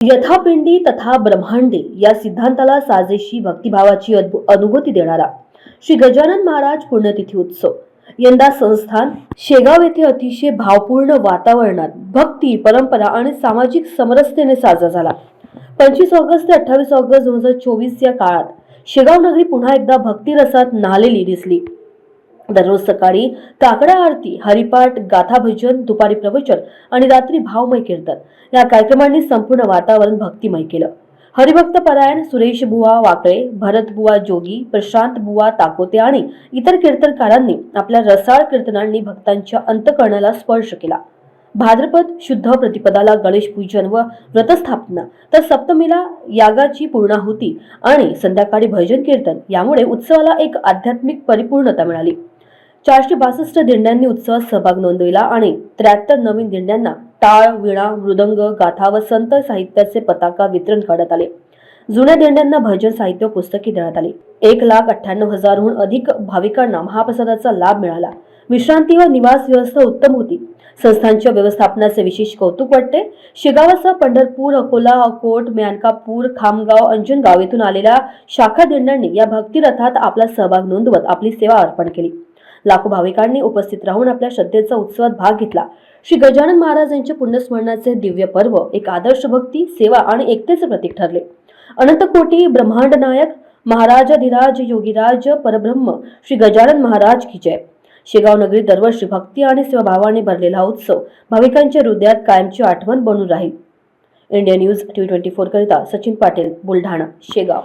यथापिंडी तथा ब्रह्मांडे या सिद्धांताला साजेशी भक्तिभावाची अनुभूती देणारा श्री गजानन महाराज पुण्यतिथी उत्सव. यंदा संस्थान शेगाव येथे अतिशय भावपूर्ण वातावरणात भक्ती परंपरा आणि सामाजिक समरसतेने साजरा झाला. पंचवीस ऑगस्ट ते अठ्ठावीस ऑगस्ट दोन हजार चोवीस या काळात शेगाव नगरी पुन्हा एकदा भक्तिरसात नालेली दिसली. दररोज सकाळी काकडा आरती हरिपाठ गाथा भजन दुपारी प्रवचन आणि रात्री भावमय कीर्तन. या कार्यक्रमांनी संपूर्ण वातावरण भक्तिमय केलं. हरिभक्त परायण सुरेश बुवा वाकळे भरत बुवा जोगी प्रशांत बुवा ताकोते आणि इतर कीर्तनकारांनी आपल्या रसाळ कीर्तनांनी भक्तांच्या अंतकरणाला स्पर्श केला. भाद्रपद शुद्ध प्रतिपदाला गणेश पूजन व व्रतस्थापना तर सप्तमीला यागाची पूर्णाहुती आणि संध्याकाळी भजन कीर्तन यामुळे उत्सवाला एक आध्यात्मिक परिपूर्णता मिळाली. चारशे बासष्ट दिंड्यांनी उत्सवात सहभाग नोंदविला आणि त्र्याहत्तर नवीन दिंड्यांना टाळ विणा मृदंग गाथा व संत साहित्याचे पताका वितरण करण्यात आले. जुन्या दिंड्यांना भजन साहित्य पुस्तके देण्यात आली. एक लाख अठ्ठ्याण्णव हजारहून अधिक भाविकांना महाप्रसादाचा लाभ मिळाला. विश्रांती व निवास व्यवस्था उत्तम होती. संस्थांच्या व्यवस्थापनाचे विशेष कौतुक वाटते. शेगावासह पंढरपूर अकोला अकोट म्यानकापूर खामगाव अंजनगाव येथून आलेल्या शाखा दिंड्यांनी या भक्तिरथात आपला सहभाग नोंदवत आपली सेवा अर्पण केली. लाखो भाविकांनी उपस्थित राहून आपल्या श्रद्धेचा उत्सवात भाग घेतला. श्री गजानन महाराज यांच्या पुण्यस्मरणाचे दिव्य पर्व एक आदर्श भक्ती सेवा आणि एकतेचे प्रतीक ठरले. अनंत कोटी ब्रह्मांड नायक महाराजाधिराज योगीराज परब्रह्म श्री गजानन महाराज की जय. शेगाव नगरी दरवर्षी भक्ती आणि सेवाभावाने भरलेला हा उत्सव भाविकांच्या हृदयात कायमची आठवण बनून राहील. India News T twenty four करिता सचिन पाटील बुलढाणा शेगाव.